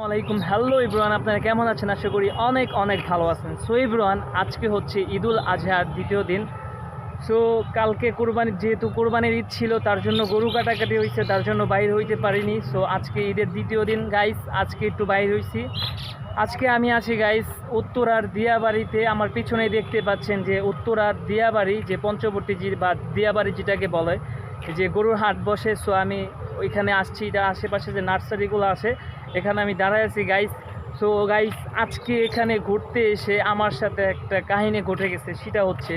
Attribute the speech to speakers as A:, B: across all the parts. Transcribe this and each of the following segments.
A: আসসালামাইকুম হ্যালো ইব্রান আপনারা কেমন আছেন? আশা করি অনেক অনেক ভালো আছেন। সো ইব্রান আজকে হচ্ছে ঈদুল আজহার দ্বিতীয় দিন। সো কালকে কোরবানির, যেহেতু কোরবানির ঈদ ছিল, তার জন্য গরু কাটাকাটি হয়েছে, তার জন্য বাইর হইতে পারিনি। সো আজকে ঈদের দ্বিতীয় দিন গাইস আজকে একটু বাইর হয়েছি আজকে আমি আছি গাইস উত্তরার দিয়াবাড়িতে। আমার পিছনে দেখতে পাচ্ছেন যে উত্তরার দিয়াবাড়ি, যে পঞ্চবর্তী বা দিয়াবাড়ি যেটাকে বলে, যে গরুর হাট বসে। সো আমি ওইখানে আসছি, এটা আশেপাশে যে নার্সারিগুলো আছে এখানে আমি দাঁড়ায় আছি গাইস সো গাইস আজকে এখানে ঘুরতে এসে আমার সাথে একটা কাহিনী ঘটে গেছে, সেটা হচ্ছে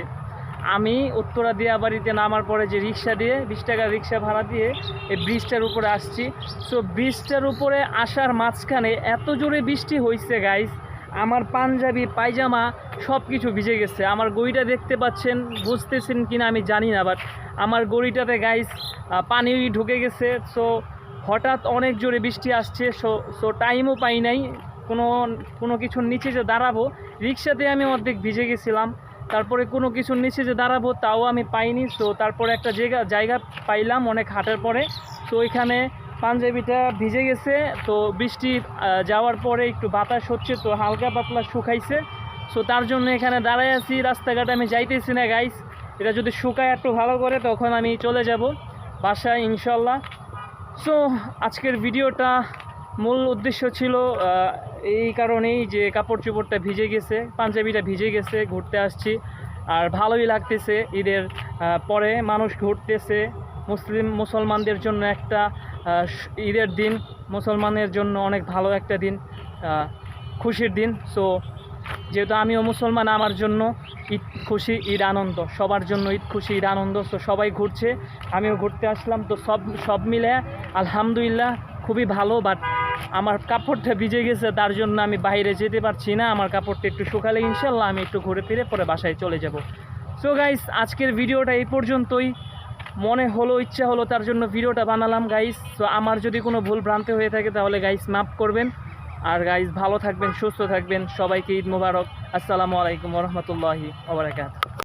A: আমি উত্তরা দিয়া বাড়িতে নামার পরে যে রিক্সা দিয়ে, বিশ টাকা রিক্সা ভাড়া দিয়ে এই ব্রিজটার উপরে আসছি। সো ব্রিজটার উপরে আসার মাঝখানে এত জোরে বৃষ্টি হয়েছে গাইস আমার পাঞ্জাবি, পায়জামা সব কিছু ভিজে গেছে। আমার গড়িটা দেখতে পাচ্ছেন, বুঝতেছেন কিনা আমি জানি না বাট আমার গড়িটাতে গাইস পানি ঢুকে গেছে। সো হঠাৎ অনেক জোরে বৃষ্টি আসছে সো সো টাইমও পাই নাই। কোনো কোনো কিছুর নিচে যে দাঁড়াবো, রিক্সাতে আমি অর্ধেক ভিজে গেছিলাম। তারপরে কোনো কিছুর নিচে যে দাঁড়াবো, তাও আমি পাইনি। সো তারপরে একটা জায়গা জায়গা পাইলাম অনেক হাঁটার পরে। তো ওইখানে পাঞ্জাবিটা ভিজে গেছে। তো বৃষ্টি যাওয়ার পরে একটু বাতাস হচ্ছে, তো হালকা পাতলা শুকাইছে। সো তার জন্য এখানে দাঁড়ায় আছি। রাস্তাঘাটে আমি যাইতেছি না গাইস এটা যদি শুকায় একটু ভালো করে, তখন আমি চলে যাব। বাসায়, ইনশাল্লাহ। সো আজকের ভিডিওটা মূল উদ্দেশ্য ছিল এই কারণেই যে কাপড় চোপড়টা ভিজে গেছে, পাঞ্জাবিটা ভিজে গেছে, ঘুরতে আসছি। আর ভালোই লাগতেছে ঈদের পরে মানুষ ঘুরতেছে, মুসলিম, মুসলমানদের জন্য একটা ঈদের দিন, মুসলমানের জন্য অনেক ভালো একটা দিন খুশির দিন। সো যেহেতু আমিও মুসলমান, আমার জন্য ঈদ খুশি, ঈদ আনন্দ, সবার জন্য ঈদ খুশি, ঈদ আনন্দ। তো সবাই ঘুরছে, আমিও ঘুরতে আসলাম। তো সব সব মিলে আলহামদুলিল্লাহ, খুবই ভালো বাট আমার কাপড়টা ভিজে গেছে, তার জন্য আমি বাইরে যেতে পারছি না। আমার কাপড়টা একটু শুকালে ইনশাল্লাহ আমি একটু ঘুরে ফিরে পরে বাসায় চলে যাব। সো গাইস আজকের ভিডিওটা এই পর্যন্তই। মনে হলো, ইচ্ছা হলো, তার জন্য ভিডিওটা বানালাম গাইস তো আমার যদি কোনো ভুল ভ্রান্তি হয়ে থাকে, তাহলে গাইস মাফ করবেন। আর গাইস ভালো থাকবেন, সুস্থ থাকবেন। সবাইকে ঈদ মোবারক। আসসালামু আলাইকুম রহমতুল্লাহি ওবরাকাত